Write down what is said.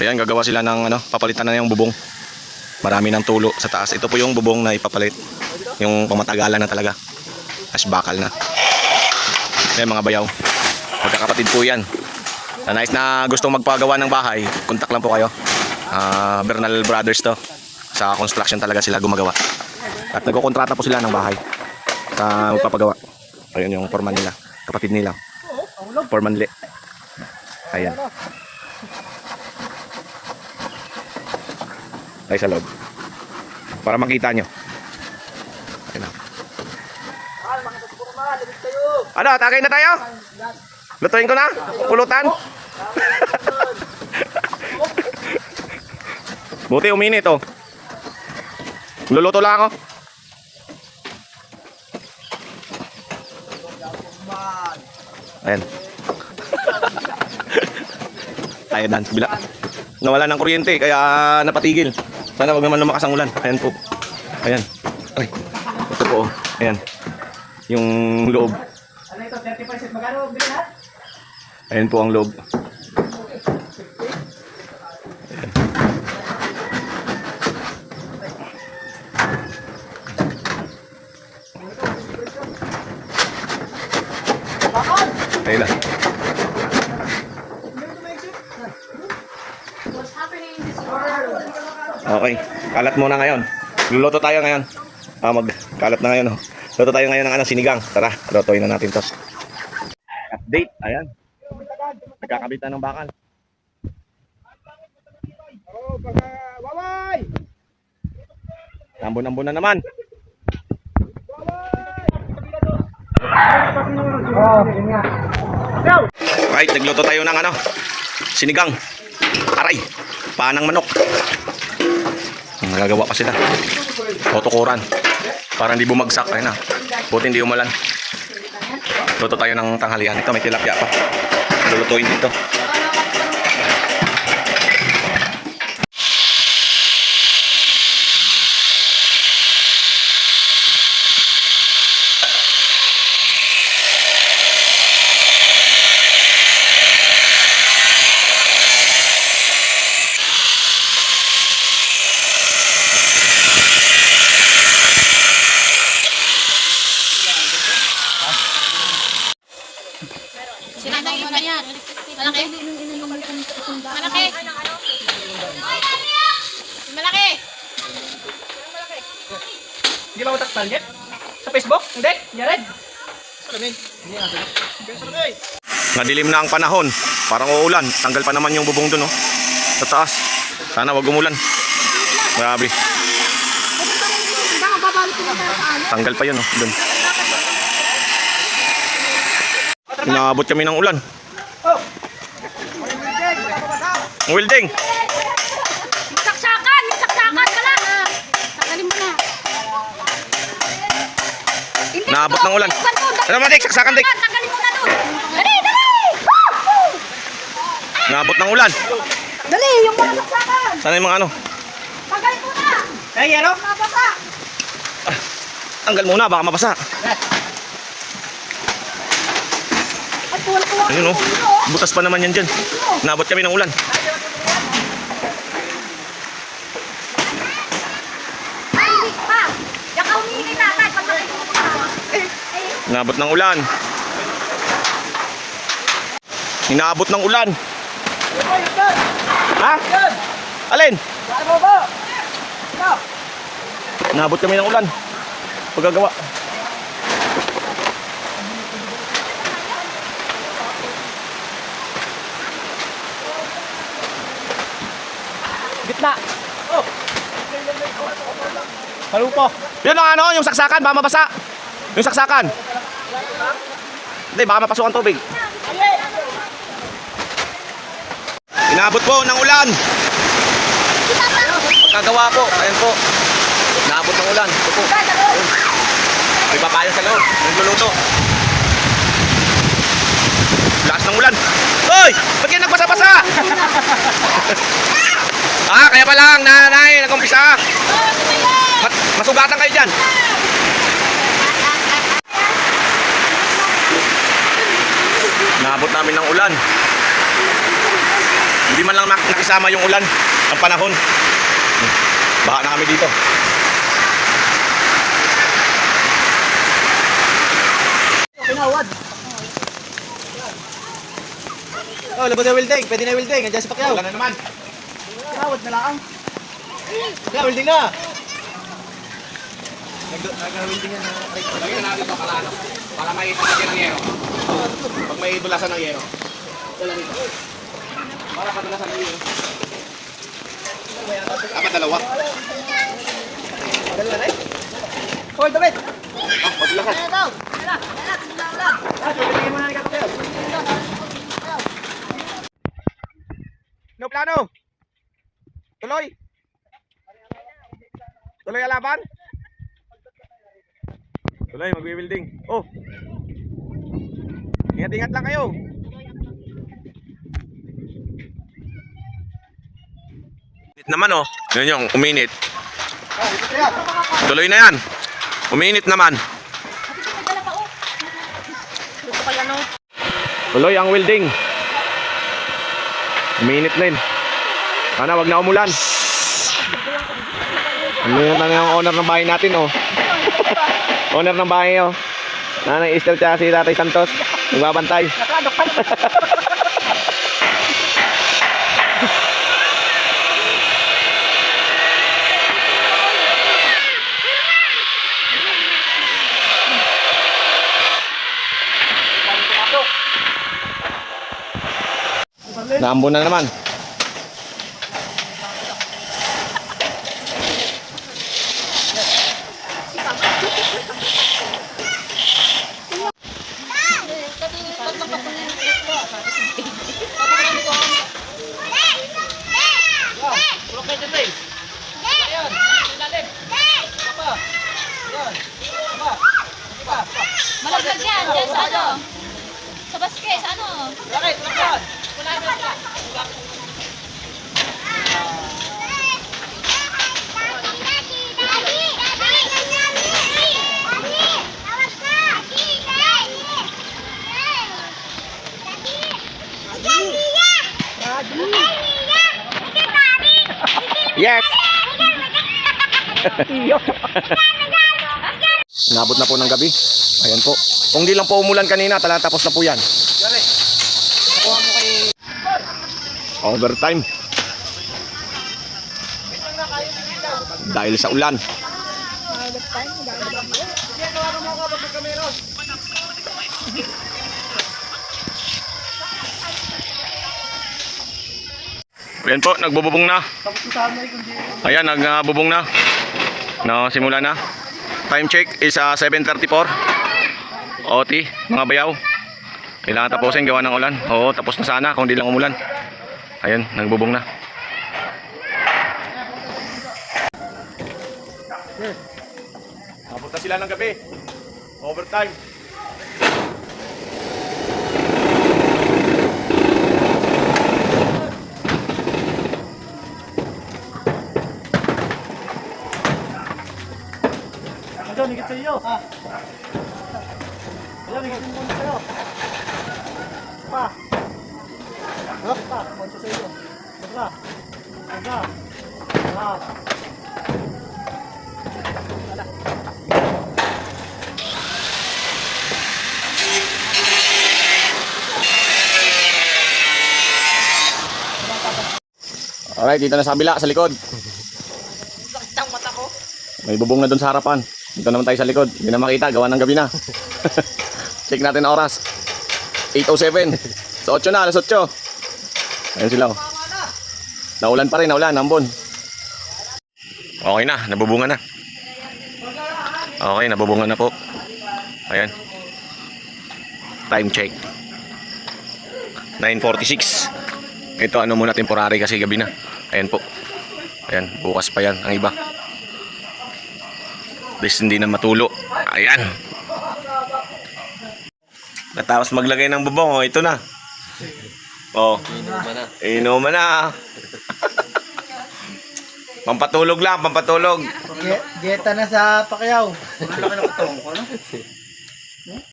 Ayan, gagawa sila ng ano, papalitan na yung bubong. Marami ng tulo sa taas. Ito po yung bubong na ipapalit. Yung pamatagalan na talaga. As bakal na. Ayan mga bayaw. Magkakapatid po yan. Sa nice na gustong magpagawa ng bahay, kontak lang po kayo. Ah, Bernal Brothers to. Sa construction talaga sila gumagawa. At nagkokontrata po sila ng bahay. Sa magpapagawa. Ayun yung foreman nila. Kapatid nila. Foreman li. Ayan. Ay sa loob. Para makita nyo. Ayan na. Ano, tagay na tayo? Lutuin ko na? Pulutan? Buti uminit oh. Luluto lang ako. Ayan. Tayo dan sa bila. Nawala ng kuryente kaya napatigil. Sana wag naman lumakas ang ulan. Ayan po. Ayan. Ay. Ito po. oh. Ayan. Yung loob. Ano ito? 30% magkano bilhin lahat? Ayan po ang loob. Ayun na. What's happening in this world? Okay. Kalat muna ngayon. Luluto tayo ngayon. Ah, mag kalat na ngayon. Oh. Luto tayo ngayon ng ano, sinigang. Tara, lutuin na natin to. Update. Ayan. Nagkakabit na ng bakal. Oh, pagka waway! Ambon-ambon na naman. Right, nagluto tayo ng ano, sinigang. Aray, panang manok. Nagagawa pa sila. Tutukuran. Para hindi bumagsak. Ayun na. Buti hindi umulan. Luto tayo ng tanghalian. Ito, may tilapia pa. Lulutuin dito. Sinadang mo na yan. Malaki? Malaki? Malaki? Hindi ba mataktal yan? Sa Facebook? Hindi? Yared? Nadilim na ang panahon. Parang uulan. Tanggal pa naman yung bubong dun, oh. Sa taas. Sana wag umulan. Grabe. Tanggal pa yun, oh. Dun. Inaabot kami ng ulan. Ang Wilding! Saksakan! Saksakan ka lang! Tagalin mo na. Hindi, Naabot ng ulan. Saksakan mo. Ano ba, Dik? Saksakan, Dik. Tagalin mo na doon. Dali, dali! Woo! Woo! Naabot ng ulan. Dali, yung mga saksakan. Sana yung mga ano. Tagalin mo na. Ay, ano? Mabasa. Tanggal muna, baka mabasa. At tuwal-tuwa. Ayun, oh. Butas pa naman yan dyan. Naabot kami ng ulan. Ay, hindi pa. Diyan ka humingi na. Kahit pag nakikita ka. Eh, Inaabot ng ulan. Inaabot ng ulan. Ha? Alin? Ano ba? Ito. Naabot kami ng ulan. Pagagawa. Gitna. Oh. Palupo. Yun ang ano, yung saksakan, baka mabasa. Yung saksakan. Hindi, baka mapasok ang tubig. Inaabot po ng ulan. Pagkagawa po, ayan po. Inaabot ng ulan. Ito po. May papaya sa loob. Nagluluto. Lakas ng ulan. Hoy! Ba't kayo nagbasa-basa? ah, kaya pa lang, nanay, nag-umpisa. Mat masugatan kayo dyan. Naabot namin ng ulan. Hindi man lang nak- nakisama yung ulan ng panahon. Baka na kami dito. Pinawad. Oh, labas na welding. Pwede na welding. Andiyan sa Pacquiao. Ulan na naman. Pinawad na lang. Kaya welding na. Nag-welding yan. Lagyan natin ito para ano? Para may italagyan ng yero. Pag may dulasan ng yero. Wala dito. Para kadulasan ng yero. Dapat dalawa. Dalawa na eh. Hold the bit. Ah, padulasan. Ano daw? Wala, wala, wala. Ah, welding mo na ni Kapateo. No plano. Tuloy. Tuloy ang laban. Tuloy, magwi-building. Oh. Ingat-ingat lang kayo. Init naman oh. Yun yung uminit. Tuloy na yan. Uminit naman. Tuloy ang welding. Uminit na yun. Sana wag na umulan. Ano yung tanong yung owner ng bahay natin, oh. owner ng bahay, oh. Nanay Esther tsaka si Tatay Santos. Nagbabantay. Nakadok pa naman. Naambon na naman. Tulok kayo dyan, Ray. Ayan. Ilalim. Apa. Ayan. Apa. Apa. Malaglag yan, dyan sa ano? Sa baske, sa ano? Tulok yan. Wala na. Yes! Nabot na po ng gabi. Ayan po. Kung di lang po umulan kanina, talatapos na po yan. Overtime. Dahil sa ulan. Ayan po, nagbububong na. Ayan, nagbubong na. No, simula na. Time check is uh, 7.34. OT, mga bayaw. Kailangan tapusin gawa ng ulan. Oo, tapos na sana kung di lang umulan. Ayan, nagbubong na. Tapos na sila ng gabi. Overtime. Higit sa iyo. Ha? Ano, higit sa iyo. Pa. Ha? Pa, konti sa iyo. Basta. Basta. Ha. Alright, dito na sa kabila, sa likod. Sakit ang mata ko. May bubong na doon sa harapan. Dito naman tayo sa likod. Hindi na makita, gawa ng gabi na. Check natin ang oras. 8.07. Sa 8 na, alas 8. Ayun sila. oh. Naulan pa rin, naulan, ambon. Okay na, nabubunga na. Okay, nabubunga na po. Ayan. Time check. 9.46. Ito ano muna temporary kasi gabi na. Ayan po. Ayan, bukas pa yan ang iba. Bis hindi na matulo. Ayan. Natapos maglagay ng bubong, oh, ito na. Oh. Inuman na. Na. pampatulog lang, pampatulog. Dieta na sa Pacquiao.